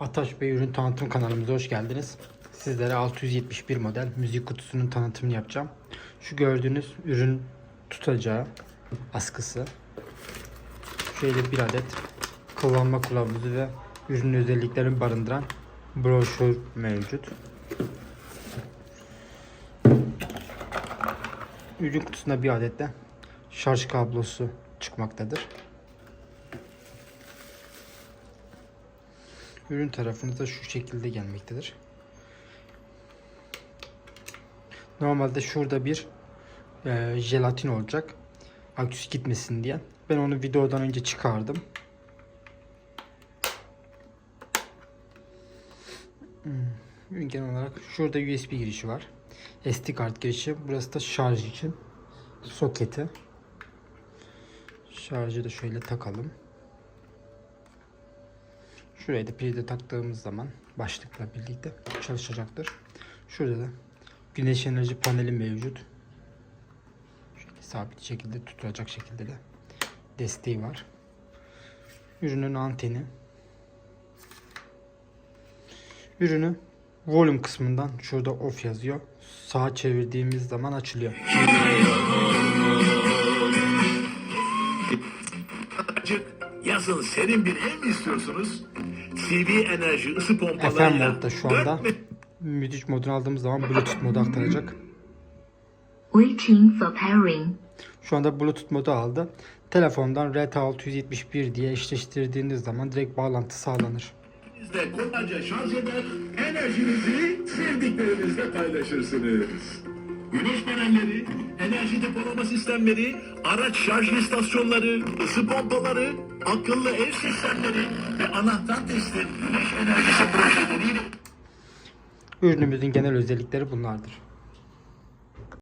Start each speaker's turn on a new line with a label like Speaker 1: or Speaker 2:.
Speaker 1: Ataş Bey ürün tanıtım kanalımıza hoş geldiniz. Sizlere 671 model müzik kutusunun tanıtımını yapacağım. Şu gördüğünüz ürün tutacağı askısı. Şöyle bir adet kullanma kılavuzu ve ürün özelliklerini barındıran broşür mevcut. Ürün kutusunda bir adet de şarj kablosu çıkmaktadır. Ürün tarafınız da şu şekilde gelmektedir. Normalde şurada bir e, jelatin olacak. Aküsü gitmesin diye. Ben onu videodan önce çıkardım. Hmm, genel olarak şurada USB girişi var. SD kart girişi. Burası da şarj için soketi. Şarjı da şöyle takalım. Şuraya da pili de taktığımız zaman başlıkla birlikte çalışacaktır. Şurada da güneş enerji paneli mevcut. Şöyle sabit şekilde tutulacak şekilde de desteği var. Ürünün anteni. Ürünü volume kısmından şurada off yazıyor. Sağa çevirdiğimiz zaman açılıyor.
Speaker 2: Yazın serin bir ev mi istiyorsunuz? CV enerji ısı
Speaker 1: FM
Speaker 2: pompalarıyla
Speaker 1: modda şu anda. Müzik modunu aldığımız zaman Bluetooth modu aktaracak.
Speaker 3: Waiting for pairing.
Speaker 1: Şu anda Bluetooth modu aldı. Telefondan RT671 diye eşleştirdiğiniz zaman direkt bağlantı sağlanır.
Speaker 2: de kolayca şarj eder, enerjinizi sevdiklerinizle paylaşırsınız. Güneş panelleri, enerji depolama sistemleri, araç şarj istasyonları, ısı pompaları, akıllı ev sistemleri ve anahtar testi güneş enerjisi projeleriyle
Speaker 1: Ürünümüzün genel özellikleri bunlardır.